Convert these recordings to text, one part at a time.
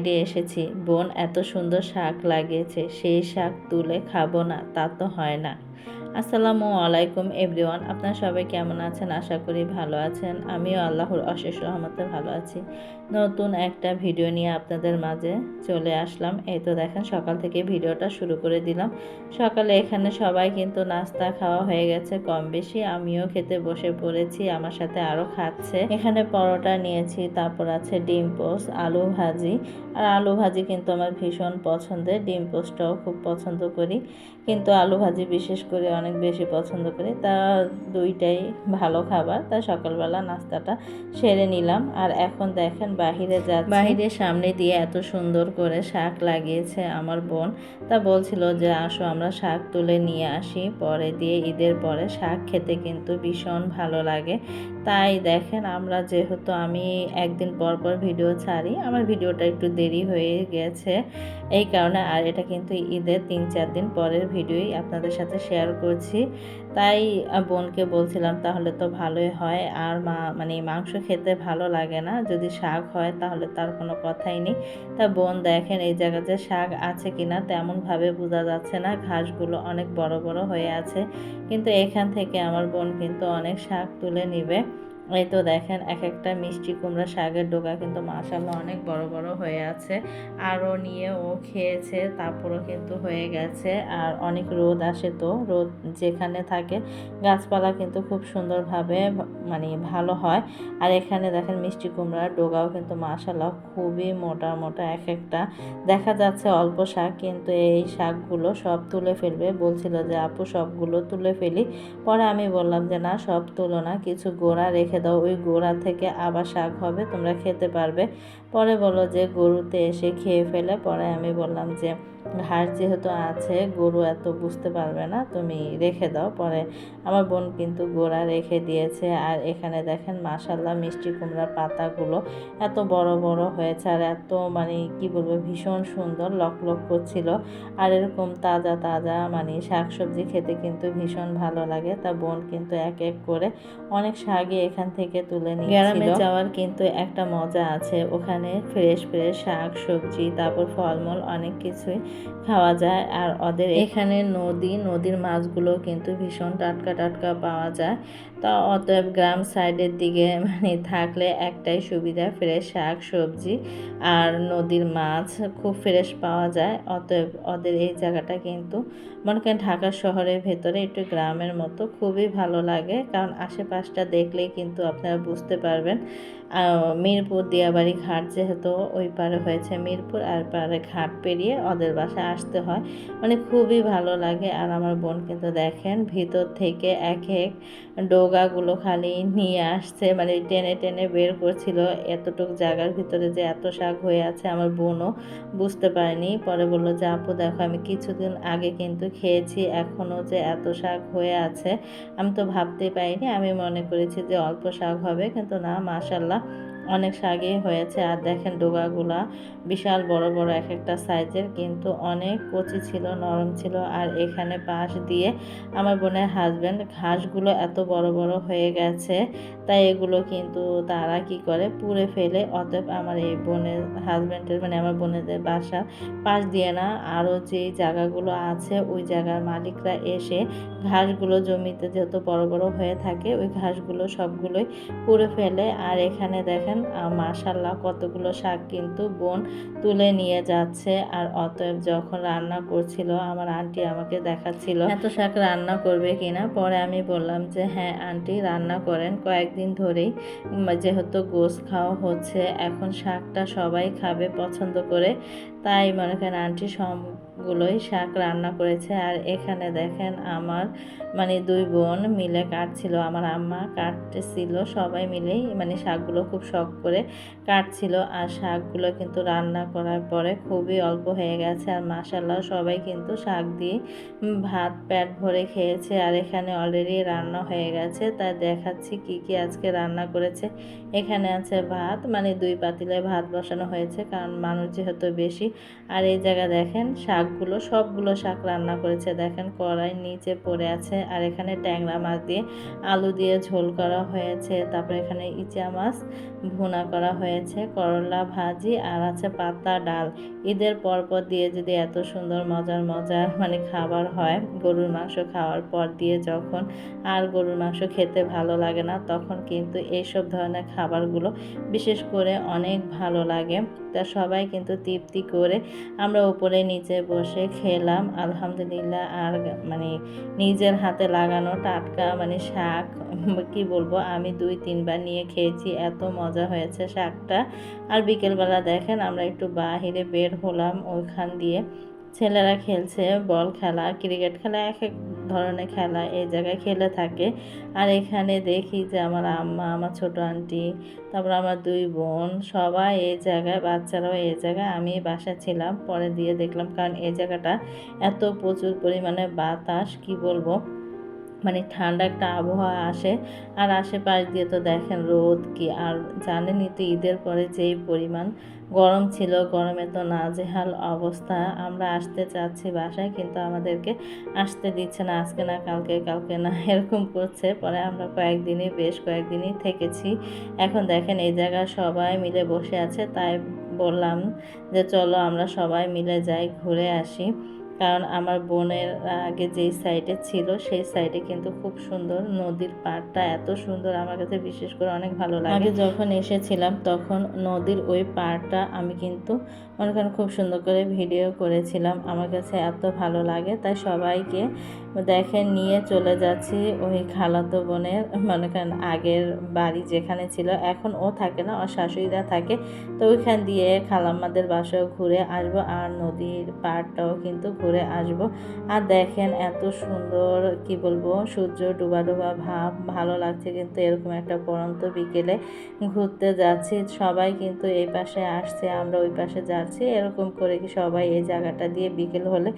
সাইডে এসেছি। বোন, এত সুন্দর শাক লাগিয়েছে, সেই শাক তুলে খাব না, তা তো হয় না। আসসালামু আলাইকুম এভরিওয়ান, আপনারা সবাই কেমন আছেন? আশা করি ভালো আছেন। আমিও আল্লাহর অশেষ রহমতে ভালো আছি। নতুন একটা ভিডিও নিয়ে আপনাদের মাঝে চলে আসলাম। এই তো দেখেন, সকাল থেকে ভিডিওটা শুরু করে দিলাম। সকালে এখানে সবাই কিন্তু নাস্তা খাওয়া হয়ে গেছে কম বেশি। আমিও খেতে বসে পড়েছি, আমার সাথে আরও খাচ্ছে। এখানে পরোটা নিয়েছি, তারপর আছে ডিম পোস্ট, আলু ভাজি। আর আলু ভাজি কিন্তু আমার ভীষণ পছন্দের, ডিম পোস্টটাও খুব পছন্দ করি। কিন্তু আলু ভাজি বিশেষ করে অনেক বেশি পছন্দ করি। তা দুইটাই ভালো খাবার। তা সকালবেলা নাস্তাটা সেরে নিলাম। আর এখন দেখেন বাহিরে যা বাহিরের সামনে দিয়ে এত সুন্দর করে শাক লাগিয়েছে আমার বোন। তা বলছিল যে, আসো আমরা শাক তুলে নিয়ে আসি। পরে দিয়ে ঈদের পরে শাক খেতে কিন্তু ভীষণ ভালো লাগে। তাই দেখেন আমরা যেহেতু আমি একদিন পর পর ভিডিও ছাড়ি, আমার ভিডিওটা একটু দেরি হয়ে গেছে। এই কারণে আর এটা কিন্তু ঈদের তিন চার দিন পরের ভিডিওই আপনাদের সাথে শেয়ার করছি। তাই বোনকে বলছিলাম, তাহলে তো ভালোই হয়। আর মা মানে মাংস খেতে ভালো লাগে না। যদি শাক হয়, তাহলে তার কোনো কথাই নেই। তা বোন দেখেন এই জায়গাতে শাক আছে কি না তেমনভাবে বোঝা যাচ্ছে না। ঘাসগুলো অনেক বড় বড় হয়ে আছে। কিন্তু এখান থেকে আমার বোন কিন্তু অনেক শাক তুলে নিবে। এই তো দেখেন এক একটা মিষ্টি কুমড়া শাকের ডোকা কিন্তু মাসাল্লাহ অনেক বড় বড় হয়ে আছে। আরও নিয়ে ও খেয়েছে, তারপরও কিন্তু হয়ে গেছে। আর অনেক রোদ আসে তো, রোদ যেখানে থাকে গাছপালা কিন্তু খুব সুন্দরভাবে মানে ভালো হয়। আর এখানে দেখেন মিষ্টি কুমড়ার ডোগাও কিন্তু মাসাল্লাহ খুবই মোটা মোটা এক একটা দেখা যাচ্ছে অল্প শাক, কিন্তু এই শাকগুলো সব তুলে ফেলবে। বলছিল যে, আপু, সবগুলো তুলে ফেলি। পরে আমি বললাম যে, না, সব তুলো না, কিছু গোড়া রেখে দাও ওই গোড়া থেকে আবার শাক হবে তোমরা খেতে পারবে। পরে বলো যে, গরুতে এসে খেয়ে ফেলে। পরে আমি বললাম যে, ঘাস যেহেতু আছে, গরু এত বুঝতে পারবে না, তুমি রেখে দাও। পরে আমার বোন কিন্তু গোড়া রেখে দিয়েছে। আর এখানে দেখেন মাসাল্লাহ মিষ্টি কুমড়ার পাতাগুলো এত বড় বড় হয়েছে আর এত মানে কি বলব, ভীষণ সুন্দর লক লক করছিল। আর এরকম তাজা তাজা মানে শাকসবজি খেতে কিন্তু ভীষণ ভালো লাগে। তা বোন কিন্তু এক এক করে অনেক শাকই এখান থেকে তুলে নিয়ে গ্রামে যাওয়ার কিন্তু একটা মজা আছে। ওখানে ফ্রেশ ফ্রেশ শাক, সবজি, তারপর ফলমূল অনেক কিছুই খাওয়া যায়। আর ওদের এখানে নদী, নদীর মাছগুলো কিন্তু ভীষণ টাটকা টাটকা পাওয়া যায়। তা অতএব গ্রাম সাইডের দিকে মানে থাকলে একটাই সুবিধা, ফ্রেশ শাক, সবজি আর নদীর মাছ খুব ফ্রেশ পাওয়া যায়। অতএব ওদের এই জায়গাটা কিন্তু মনে করেন ঢাকা শহরের ভেতরে একটু গ্রামের মতো খুবই ভালো লাগে। কারণ আশেপাশটা দেখলেই কিন্তু আপনারা বুঝতে পারবেন। মিরপুর দিয়াবাড়ি ঘাট যেহেতু ওই পারে হয়েছে মিরপুর, আর পারে ঘাট পেরিয়ে ওদের বাসায় আসতে হয়। মানে খুবই ভালো লাগে। আর আমার বোন কিন্তু দেখেন ভিতর থেকে এক এক ডোগাগুলো খালি নিয়ে আসছে মানে টেনে টেনে বের করছিল। এতটুক জায়গার ভিতরে যে এত শাক হয়ে আছে আমার বোনও বুঝতে পারেনি। পরে বলল, যে আপু, দেখো, আমি কিছুদিন আগে কিন্তু খেয়েছি, এখনও যে এত শাক হয়ে আছে, আমি তো ভাবতে পারিনি। আমি মনে করেছি যে অল্প শাক হবে, কিন্তু না, মাশাল্লাহ। অনেক শাগই হয়েছে। আর দেখেন ডোগাগুলা বিশাল বড় বড় এক একটা সাইজের, কিন্তু অনেক কচি ছিল, নরম ছিল। আর এখানে পাশ দিয়ে আমার বোনের হাজব্যান্ড ঘাসগুলো এত বড় বড় হয়ে গেছে, তাই এগুলো কিন্তু তারা কি করে? পুড়ে ফেলে। অতএব আমার এই বোনের হাজব্যান্ডের মানে আমার বোনেদের বাসা পাশ দিয়ে না, আরও যেই জায়গাগুলো আছে, ওই জায়গার মালিকরা এসে ঘাসগুলো জমিতে যেহেতু বড় বড় হয়ে থাকে, ওই ঘাসগুলো সবগুলোই পুড়ে ফেলে। আর এখানে দেখেন মাশাল্লাহ কতগুলো শাক কিন্তু বোন তুলে নিয়ে যাচ্ছে। আর অতএব যখন রান্না করছিল, আমার আন্টি আমাকে দেখাচ্ছিল এত শাক রান্না করবে কিনা। পরে আমি বললাম যে হ্যাঁ আন্টি রান্না করেন। কয়েকদিন ধরেই যেহেতু গোস খাওয়া হচ্ছে, এখন শাকটা সবাই খাবে পছন্দ করে। তাই মনে করেন আন্টি সবগুলোই শাক রান্না করেছে। আর এখানে দেখেন আমার মানে দুই বোন মিলে কাটছিল, আমার আম্মা কাটতেছিল সবাই মিলেই মানে শাকগুলো খুব শখ করে কাটছিল। আর শাকগুলো কিন্তু রান্না করার পরে খুবই অল্প হয়ে গেছে। আর মাসাল্লাহ সবাই কিন্তু শাক দিয়ে ভাত প্যাট ভরে খেয়েছে। আর এখানে অলরেডি রান্না হয়ে গেছে। তাই দেখাচ্ছি কি কি আজকে রান্না করেছে। এখানে আছে ভাত মানে দুই পাতিলে ভাত বসানো হয়েছে। কারণ মানুষ যেহেতু বেশি আর এই জায়গা দেখেন শাকগুলো, সবগুলো শাক রান্না করেছে। দেখেন কড়াই নিচে পড়ে আছে আর এখানে ট্যাংরা মাছ দিয়ে আলু দিয়ে ঝোল করা হয়েছে। তারপরে এখানে ইচা মাছ ভুনা করা হয়েছে, করলা ভাজি আর আছে পাতা ডাল। ঈদের পরপর দিয়ে যদি এত সুন্দর, মজার মজার মানে খাবার হয়, গরুর মাংস খাওয়ার পর দিয়ে যখন আর গরুর মাংস খেতে ভালো লাগে না, তখন কিন্তু এইসব ধরনের খাবারগুলো বিশেষ করে অনেক ভালো লাগে। তা সবাই কিন্তু তৃপ্তি করে আমরা উপরে নিচে বসে খেলাম। আলহামদুলিল্লাহ আর মানে নিজের হাতে লাগানো টাটকা মানে শাক, কি বলব, আমি দুই তিনবার নিয়ে খেয়েছি, এত মজা হয়েছে শাকটা। আর বিকেলবেলা দেখেন আমরা একটু বাহিরে বের হলাম ওইখান দিয়ে। ছেলেরা খেলছে বল খেলা, ক্রিকেট খেলা, এক এক ধরনের খেলা এই জায়গায় খেলে থাকে। আর এখানে দেখি যে আমার আম্মা, আমার ছোট আন্টি, তারপর আমার দুই বোন, সবাই এই জায়গায়, বাচ্চারাও এই জায়গায় আমি বাসা ছিলাম। পরে দিয়ে দেখলাম কারণ এই জায়গাটা এত প্রচুর পরিমাণে বাতাস, কি বলব? মানে ঠান্ডা একটা আবহাওয়া আসে, আর আশেপাশ দিয়ে তো দেখেন রোদ কি, আর জানেনই তো ঈদের পরে যেই পরিমাণ গরম ছিল, গরমে তো নাজেহাল অবস্থা। আমরা আসতে চাচ্ছি বাসায়, কিন্তু আমাদেরকে আসতে দিচ্ছে না, আজকে না কালকে কালকে না, এরকম করছে। পরে আমরা কয়েকদিনই বেশ কয়েকদিনই থেকেছি। এখন দেখেন এই জায়গায় সবাই মিলে বসে আছে, তাই বললাম যে চলো আমরা সবাই মিলে যাই, ঘুরে আসি। কারণ আমার বোনের আগে যেই সাইডে ছিল, সেই সাইডে কিন্তু খুব সুন্দর নদীর পাড়টা এত সুন্দর। আমার কাছে বিশেষ করে অনেক ভালো লাগে। যখন এসেছিলাম, তখন নদীর ওই পাড়টা আমি কিন্তু ওখানে খুব সুন্দর করে ভিডিও করেছিলাম। আমার কাছে এত ভালো লাগে, তাই সবাইকে দেখেন নিয়ে চলে যাচ্ছি ওই খালাতো বোনের, মনে করেন আগের বাড়ি যেখানে ছিল। এখন ও থাকে না, ওর শাশুড়িরা থাকে, তো ওইখান দিয়ে খালাম্মাদের বাসাও ঘুরে আসব, আর নদীর পাড়টাও কিন্তু ঘুরে আসব। আর দেখেন এত সুন্দর, কি বলব, সূর্য ডুবা ডুবা ভাব, ভালো লাগছে কিন্তু এরকম একটা পরন্ত বিকেলে ঘুরতে যাচ্ছি। সবাই কিন্তু এই পাশে আসছে, আমরা ওই পাশে যাচ্ছি। এরকম করে কি সবাই এই জায়গাটা দিয়ে বিকেল হলে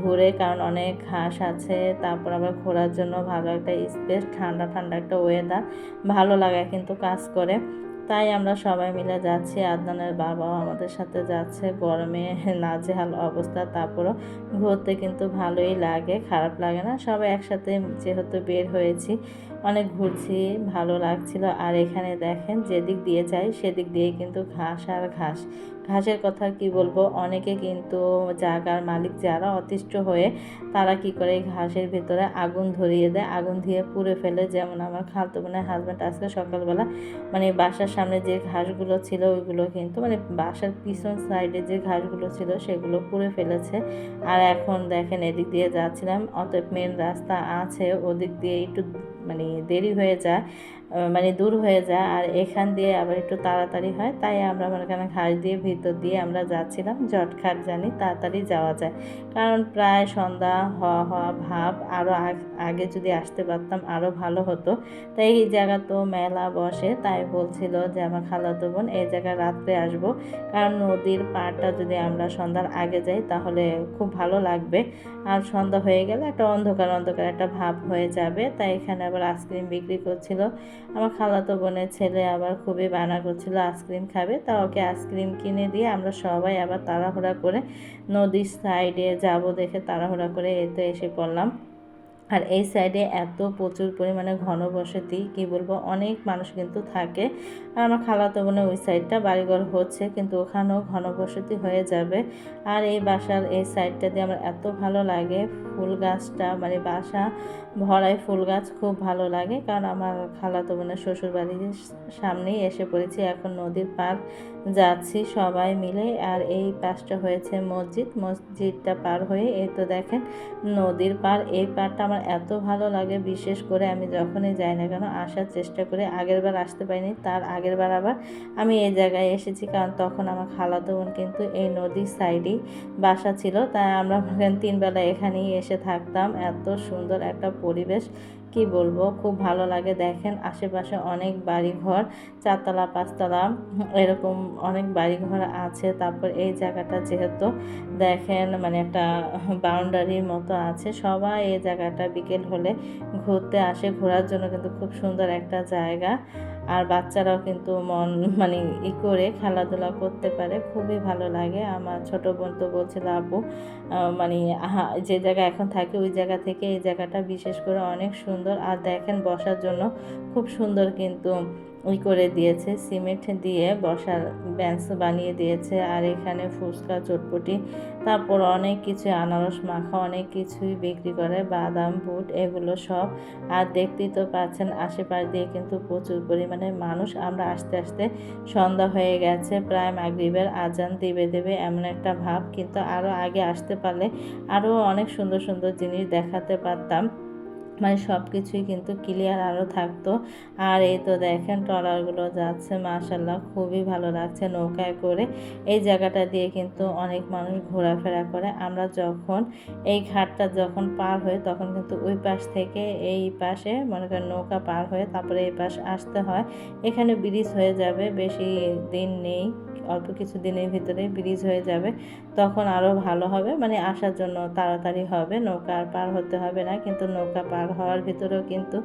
ঘুরে, কারণ অনেক ঘাস আছে, তারপর আবার ঘোরার জন্য ভালো একটা স্পেস ঠান্ডা ঠান্ডা একটা ওয়েদার ভালো লাগে কিন্তু কাজ করে। তাই আমরা সবাই মিলে যাচ্ছি। আদনানের বাবাও আমাদের সাথে যাচ্ছে। গরমে নাজেহাল অবস্থা। তারপরও ঘুরতে কিন্তু ভালোই লাগে, খারাপ লাগে না। সবাই একসাথে যেহেতু বের হয়েছি, অনেক ঘুরছি, ভালো লাগছিল। আর এখানে দেখেন, যেদিক দিয়ে যাই, সেদিক দিয়ে কিন্তু ঘাস আর ঘাস। ঘাসের কথা কি বলব? অনেকে কিন্তু জায়গার মালিক যারা অতিষ্ঠ হয়ে, তারা কি করে ঘাসের ভিতরে আগুন ধরিয়ে দেয়? আগুন দিয়ে পুড়ে ফেলে। যেমন আমার খালতো বোনের হাজব্যান্ড আজকে সকালবেলা মানে বাসার সামনে যে ঘাসগুলো ছিল, ওইগুলো কিন্তু মানে বাসার পিছন সাইডে যে ঘাসগুলো ছিল, সেগুলো পুড়ে ফেলেছে। আর এখন দেখেন এদিক দিয়ে যাচ্ছিলাম, অতএব মেন রাস্তা আছে, ওদিক দিয়ে একটু মানে দেরি হয়ে যায়। মানে দূর হয়ে যায়। আর এখান দিয়ে আবার একটু তাড়াতাড়ি হয়। তাই আমরা মনে করেন ঘাস দিয়ে ভিতর দিয়ে আমরা যাচ্ছিলাম। জটখাট জানি তাড়াতাড়ি যাওয়া যায়। কারণ প্রায় সন্ধ্যা হওয়া হওয়া ভাব আরও আগে যদি আসতে পারতাম আরও ভালো হতো। তাই এই জায়গা তো মেলা বসে। তাই বলছিল যে আমার খালাতো বোন, এই জায়গায় রাত্রে আসব। কারণ নদীর পাড়টা যদি আমরা সন্ধ্যার আগে যাই তাহলে খুব ভালো লাগবে। আর সন্ধ্যা হয়ে গেলে একটা অন্ধকার অন্ধকার একটা ভাব হয়ে যাবে। তাই এখানে আবার আইসক্রিম বিক্রি করছিল। আমার খালাতো বোনের ছেলে আবার খুবই বানা করছিল, আইসক্রিম খাবে? তা ওকে আইসক্রিম কিনে দিয়ে আমরা সবাই আবার তাড়াহুড়া করে নদীর সাইডে যাব দেখে তাড়াহুড়া করে এতে এসে পড়লাম। আর এই সাইডে এত প্রচুর পরিমাণে ঘনবসতি কি বলব? অনেক মানুষ কিন্তু থাকে। আর আমার খালাতো বোনের ওই সাইডটা বাড়িঘর হচ্ছে, কিন্তু ওখানেও ঘন বসতি হয়ে যাবে। আর এই বাসার এই সাইডটা দিয়ে আমার এত ভালো লাগে। ফুল গাছটা মানে বাসা ভরাই ফুল গাছ খুব ভালো লাগে। কারণ আমার খালাতো বোনের শ্বশুর বাড়ির সামনেই এসে পড়েছি, এখন নদীর পার যাচ্ছি সবাই মিলে। আর এই পাশটা হয়েছে মসজিদ। মসজিদটা পার হয়ে এই তো দেখেন নদীর পার এই পারটা আমার এত ভালো লাগে, বিশেষ করে আমি যখনই যাই না কেন আসার চেষ্টা করে। আগের বার আসতে পারিনি, তার আগের বার আবার আমি এই জায়গায় এসেছি কারণ তখন আমার খালাতো বোন কিন্তু এই নদীর সাইডেই বাসা ছিল। তাই আমরা তিনবেলা এখানেই এসে থাকতাম। এত সুন্দর একটা পরিবেশ। কি বলব? খুব ভালো লাগে। দেখেন আশেপাশে অনেক বাড়িঘর, চারতলা, পাঁচতলা, এরকম অনেক বাড়িঘর আছে। তারপর এই জায়গাটা যেহেতু দেখেন মানে একটা বাউন্ডারির মতো আছে। সবাই এই জায়গাটা বিকেল হলে ঘুরতে আসে। ঘোরার জন্য কিন্তু খুব সুন্দর একটা জায়গা। আর বাচ্চারাও কিন্তু মন মানে ই করে খেলাধুলা করতে পারে। খুবই ভালো লাগে। আমার ছোট বোন তো বলছিল আপু মানে যে জায়গা এখন থাকে ওই জায়গা থেকে এই জায়গাটা বিশেষ করে অনেক সুন্দর। আর দেখেন বসার জন্য খুব সুন্দর কিন্তু ওই করে দিয়েছে, সিমেন্ট দিয়ে বসার বেঞ্চ বানিয়ে দিয়েছে, আর এখানে ফুচকা, চটপটি, তারপর অনেক কিছু, আনারস, মাখা, অনেক কিছুই বিক্রি করে, বাদাম, বুট, এগুলো সব। আর দেখতেই তো পাচ্ছেন, আশেপাশ দিয়ে কিন্তু প্রচুর পরিমাণে মানুষ। আমরা আস্তে আস্তে সন্ধ্যা হয়ে গেছে, প্রায় মাগরিবের আজান দিবে দেবে এমন একটা ভাব, কিন্তু আরও আগে আসতে পারলে আরও অনেক সুন্দর সুন্দর জিনিস দেখাতে পারতাম। মানে সব কিছুই কিন্তু ক্লিয়ার আরও থাকতো। আর এই তো দেখেন ট্রলারগুলো যাচ্ছে মাশাল্লাহ খুবই ভালো লাগছে নৌকায় করে। এই জায়গাটা দিয়ে কিন্তু অনেক মানুষ ঘোরাফেরা করে। আমরা যখন এই ঘাটটা যখন পার হই, তখন কিন্তু ওই পাশ থেকে এই পাশে মনে করেন নৌকা পার হয়ে তারপরে এই পাশ আসতে হয়। এখানে ব্রিজ হয়ে যাবে, বেশি দিন নেই। অল্প কিছু দিনের ভিতরে ব্রিজ হয়ে যাবে, তখন আরও ভালো হবে। মানে আসার জন্য তাড়াতাড়ি হবে, নৌকা আর পার হতে হবে না, কিন্তু নৌকা পার হওয়ার ভিতরেও কিন্তু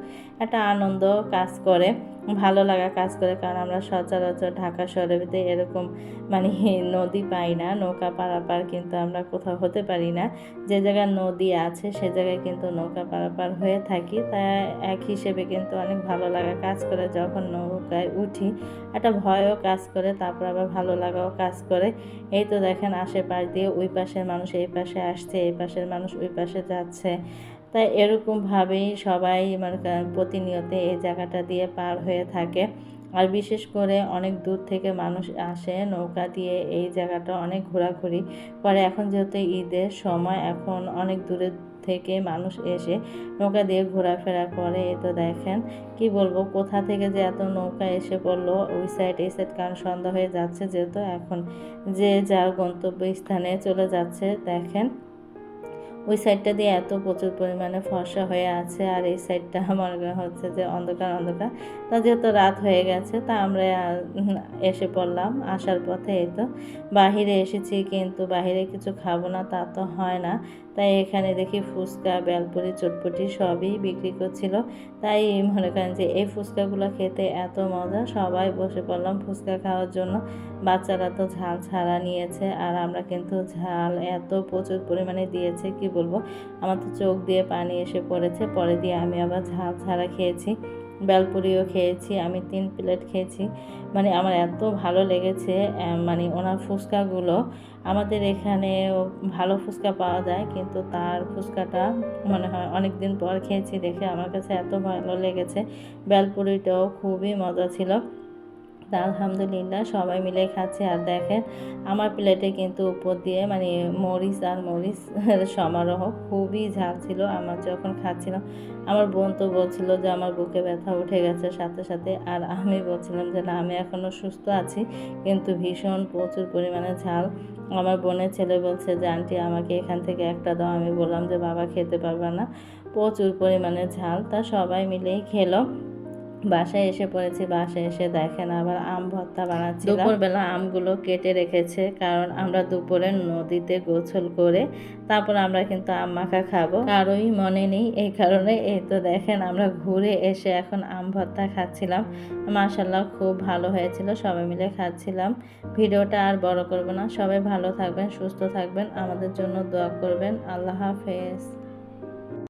একটা আনন্দ কাজ করে। ভালো লাগা কাজ করে, কারণ আমরা সচরাচর ঢাকা ভিতরে এরকম মানে নদী পাই না, নৌকা পারাপার কিন্তু আমরা কোথাও হতে পারি না। যে জায়গায় নদী আছে, সে জায়গায় কিন্তু নৌকা পারাপার হয়ে থাকি। তা এক হিসেবে কিন্তু অনেক ভালো লাগা কাজ করে যখন নৌকায় উঠি। একটা ভয়ও কাজ করে, তারপর আবার ভালো লাগাও কাজ করে। এই তো দেখেন আশেপাশ দিয়ে ওই পাশের মানুষ এই পাশে আসছে, এই পাশের মানুষ ওই পাশে যাচ্ছে। তাই এরকমভাবেই সবাই মানে প্রতিনিয়ত এই জায়গাটা দিয়ে পার হয়ে থাকে। আর বিশেষ করে অনেক দূর থেকে মানুষ আসে, নৌকা দিয়ে এই জায়গাটা অনেক ঘোরাঘুরি করে। এখন যেহেতু ঈদের সময়, এখন অনেক দূরে থেকে মানুষ এসে নৌকা দিয়ে ঘোরাফেরা করে। এ তো দেখেন, কি বলব, কোথা থেকে যে এত নৌকা এসে পড়ল, ওই সাইড এই সাইড কারণ সন্ধ্যা হয়ে যাচ্ছে। যেহেতু এখন যে যার গন্তব্য স্থানে চলে যাচ্ছে, দেখেন। ওই সাইডটা দিয়ে এত প্রচুর পরিমাণে ফর্সা হয়ে আছে আর এই সাইডটা আমার হচ্ছে যে অন্ধকার অন্ধকার। তা যেহেতু রাত হয়ে গেছে, তা আমরা এসে পড়লাম। আসার পথে এই তো, বাহিরে এসেছি কিন্তু বাহিরে কিছু খাব না তা তো হয় না। তাই এখানে দেখি ফুচকা, বেলপুরি, চটপটি সবই বিক্রি করছিল। তাই মনে করেন যে এই ফুচকাগুলো খেতে এত মজা, সবাই বসে পড়লাম ফুচকা খাওয়ার জন্য। বাচ্চারা তো ঝাল ছাড়া নিয়েছে আর আমরা কিন্তু ঝাল এত প্রচুর পরিমাণে দিয়েছে, কি বলব? আমার তো চোখ দিয়ে পানি এসে পড়েছে, পরে দিয়ে আমি আবার ঝাল ছাড়া খেয়েছি। বেলপুরিও খেয়েছি, আমি তিন প্লেট খেয়েছি। মানে আমার এত ভালো লেগেছে মানে ওনার ফুচকাগুলো। আমাদের এখানে ভালো ফুচকা পাওয়া যায়, কিন্তু তার ফুচকাটা মনে হয় অনেক দিন পর খেয়েছি দেখে আমার কাছে এত ভালো লেগেছে। বেলপুরিটাও খুবই মজা ছিল। তা আলহামদুলিল্লাহ, সবাই মিলে খাচ্ছে। আর দেখেন, আমার প্লেটে কিন্তু উপর দিয়ে মানে মরিচ আর মরিচ সমারোহ খুবই ঝাল ছিল। আমার যখন খাচ্ছিলাম, আমার বোন তো বলছিল যে আমার বুকে ব্যথা উঠে গেছে সাথে সাথে। আর আমি বলছিলাম যে না, আমি এখনও সুস্থ আছি, কিন্তু ভীষণ প্রচুর পরিমাণে ঝাল। আমার বোনের ছেলে বলছে, যে আন্টি, আমাকে এখান থেকে একটা দাও। আমি বললাম যে, বাবা, খেতে পারবে না। প্রচুর পরিমাণে ঝাল। তা সবাই মিলেই খেলো। বাসায় এসে পড়েছি, বাসায় এসে দেখেন আবার আম ভর্তা বানাচ্ছি দুপুরবেলা আমগুলো কেটে রেখেছে, কারণ আমরা দুপুরে নদীতে গোসল করে তারপর আমরা কিন্তু আম মাখা খাব। কারোই মনে নেই এই কারণে, এই তো দেখেন আমরা ঘুরে এসে এখন আম ভর্তা খাচ্ছিলাম। মাশাল্লাহ খুব ভালো হয়েছিল, সবাই মিলে খাচ্ছিলাম। ভিডিওটা আর বড় করব না, সবাই ভালো থাকবেন, সুস্থ থাকবেন, আমাদের জন্য দোয়া করবেন। আল্লাহ হাফেজ।